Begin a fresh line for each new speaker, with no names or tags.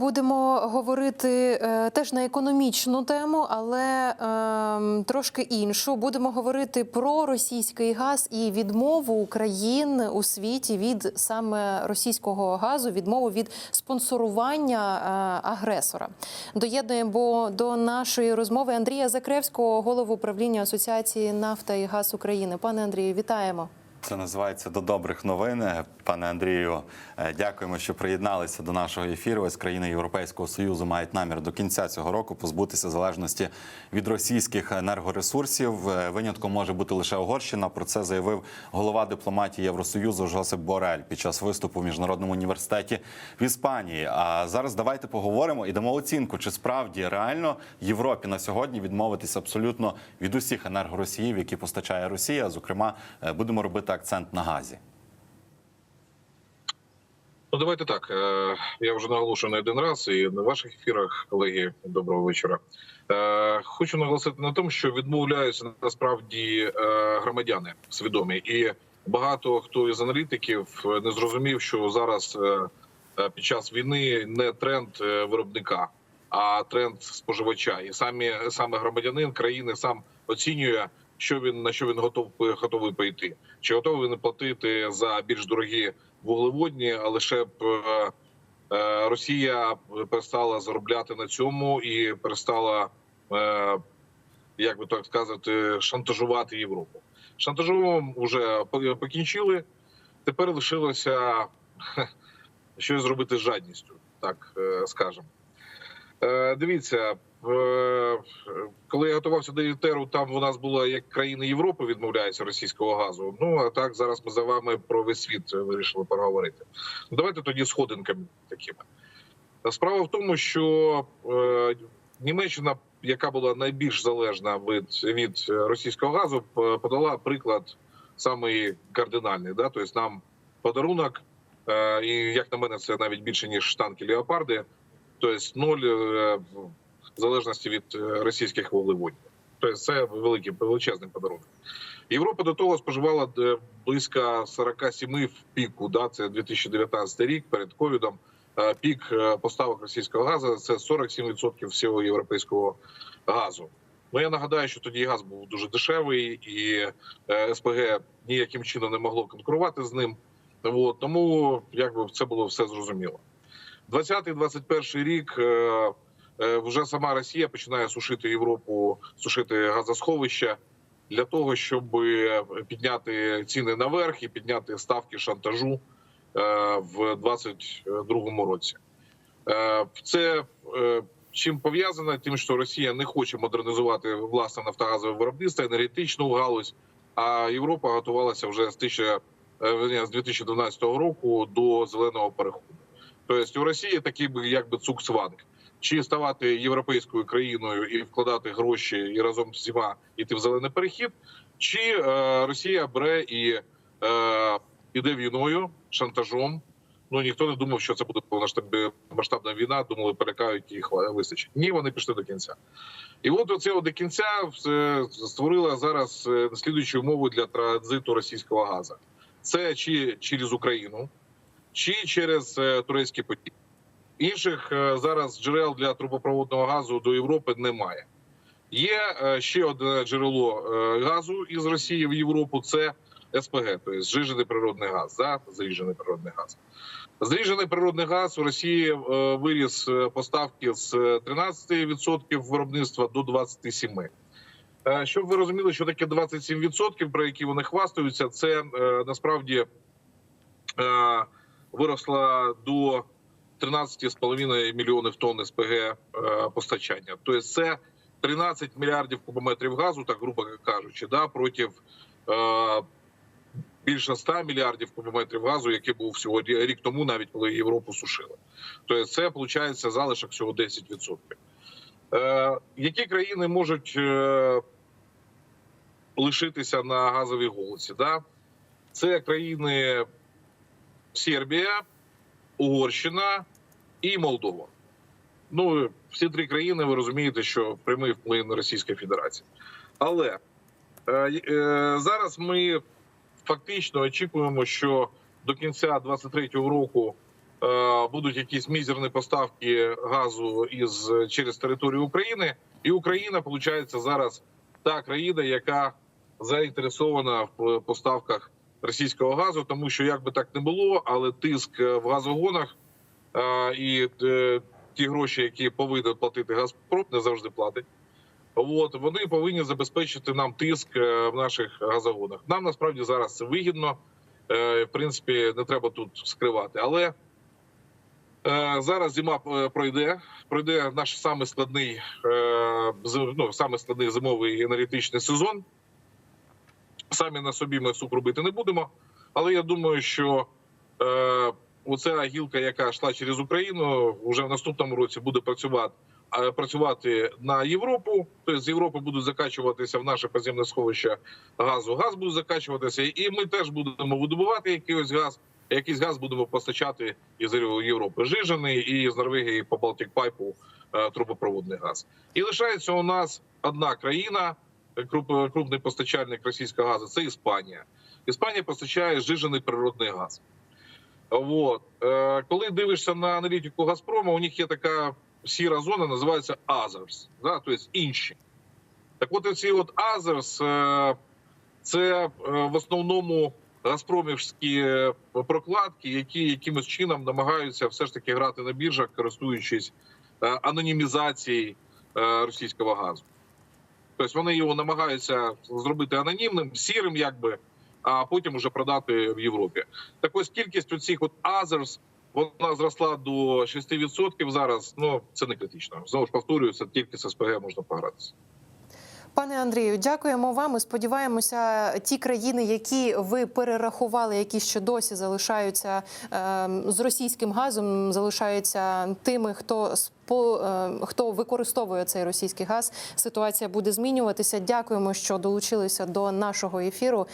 будемо говорити е, теж на економічну тему, але е, трошки іншу. Будемо говорити про російський газ і відмову України у світі від саме російського газу, відмову від спонсорування е, агресора. Доєднуємо до нашої розмови Андрія Закревського, голову управління Асоціації нафта і газ України. Пане Андрію, вітаємо.
Це називається до добрих новин. Пане Андрію, е, дякуємо, що приєдналися до нашого ефіру. Ось країни Європейського союзу мають намір до кінця цього року позбутися залежності від російських енергоресурсів. Е, Винятком може бути лише Угорщина. Про це заявив голова дипломатії Євросоюзу Жосип Борель під час виступу в міжнародному університеті в Іспанії. А зараз давайте поговоримо і дамо оцінку, чи справді реально Європі на сьогодні відмовитися абсолютно від усіх енергоросіїв, які постачає Росія. Зокрема, е, будемо робити акцент на газі.
Ну, давайте так. Е, Я вже наголошую не один раз і на ваших ефірах, колеги. Доброго вечора. Е, Хочу наголосити на тому, що відмовляються насправді е, громадяни свідомі, і багато хто із аналітиків не зрозумів, що зараз під час війни не тренд виробника, а тренд споживача. І самі саме громадянин країни сам оцінює, що він на що він готов готовий пойти, чи готовий він платити за більш дорогі вуглеводні, а лише б е, е, Росія перестала заробляти на цьому і перестала, е, як би так сказати, шантажувати Європу. Шантажом вже покінчили. Тепер лишилося щось зробити з жадністю, так скажемо. Дивіться, коли я готувався до ІТЕРу, там у нас було як країни Європи відмовляються російського газу. Ну а так зараз ми за вами про весь світ вирішили поговорити. Ну, давайте тоді сходинками такими. Справа в тому, що е, Німеччина, яка була найбільш залежна від, від російського газу, подала приклад самий кардинальний. Да? Тобто нам подарунок, е, і як на мене, це навіть більше ніж танки Леопарди. Тобто ноль е, в залежності від е, російських вуглеводнів. Тобто це великий величезний подарунок. Європа до того споживала е, близько 47 в піку. Да, це 2019 рік перед ковідом. Е, Пік поставок російського газу це 47% всього європейського газу. Ну я нагадаю, що тоді газ був дуже дешевий, і СПГ ніяким чином не могло конкурувати з ним. От, тому якби це було все зрозуміло. 20-21 рік вже сама Росія починає сушити Європу, сушити газосховища для того, щоб е, підняти ціни наверх і підняти ставки шантажу е, в 2022 році. Е, Це е, чим пов'язано? Тим, що Росія не хоче модернізувати власне нафтогазове виробництво, енергетичну галузь, а Європа готувалася вже з 1000, е, ні, з 2012 року до зеленого переходу. Тобто у Росії такий би якби цукцванг. Чи ставати європейською країною і вкладати гроші і разом з всіма йти в зелений перехід, чи е, Росія бере і е, іде війною, шантажом. Ну ніхто не думав, що це буде масштабна війна. Думали, перелякають їх вистачить. Ні, вони пішли до кінця. І от оце до кінця створила зараз е, слідуючу умову для транзиту російського газу. Це чи через Україну, чи через турецький потік. Інших е, зараз джерел для трубопроводного газу до Європи немає. Є е, ще одне джерело е, газу із Росії в Європу. Це СПГ, тобто зжижений природний газ. Да? Зріжений природний газ. Зріжений природний газ у Росії виріс поставки з 13% виробництва до 27%. Е, Щоб ви розуміли, що таке 27%, про які вони хвастаються, це насправді виросла до 13,5 мільйонів тонн СПГ е, постачання. Тобто це 13 мільярдів кубометрів газу, так грубо кажучи, да, проти е, більше 100 мільярдів кубометрів газу, який був всього рік тому, навіть коли Європу сушили. Тобто це виходить залишок всього 10%. Е, які країни можуть лишитися на газовій голці? Да? Це країни Сербія, Угорщина і Молдова. Ну, всі три країни, ви розумієте, що прямий вплив на Російської Федерації. Але е, е, зараз ми фактично очікуємо, що до кінця 2023 року е, будуть якісь мізерні поставки газу із через територію України, і Україна виходить зараз та країна, яка заінтересована в поставках російського газу, тому що як би так не було, але тиск в газогонах е, і е, ті гроші, які повинен платити Газпром, не завжди платить. От вони повинні забезпечити нам тиск е, в наших газогонах. Нам насправді зараз це вигідно. Е, В принципі, не треба тут скривати. Але зараз зима пройде. Пройде наш самий складний, ну, самий складний зимовий енергетичний сезон. Самі на собі ми суп робити не будемо. Але я думаю, що оця гілка, яка йшла через Україну, вже в наступному році буде працювати працювати на Європу. Тобто з Європи будуть закачуватися в наше поземне сховище газу. Газ буде закачуватися, і ми теж будемо видобувати якийсь газ. Якийсь газ будемо постачати із Європи. Жижений і з Норвегії по Балтик Пайпу е, трубопроводний газ. І лишається у нас одна країна, круп- крупний постачальник російського газу. Це Іспанія. Іспанія постачає жижений природний газ. Вот. Е, Коли дивишся на аналітику Газпрома, у них є така сіра зона, називається Others, да? тобто інші. Так от ці от Others, це е, в основному газпромівські прокладки, які якимось чином намагаються все ж таки грати на біржах, користуючись е, анонімізацією е, російського газу. Тобто вони його намагаються зробити анонімним, сірим, якби, а потім уже продати в Європі. Так ось кількість оцих от Others, вона зросла до 6% зараз. Ну це не критично. Знову ж повторюю, тільки з СПГ можна погратися.
Пане Андрію, дякуємо вам. Ми сподіваємося, ті країни, які ви перерахували, які ще досі залишаються е, з російським газом, залишаються тими, хто спо, е, хто використовує цей російський газ. Ситуація буде змінюватися. Дякуємо, що долучилися до нашого ефіру.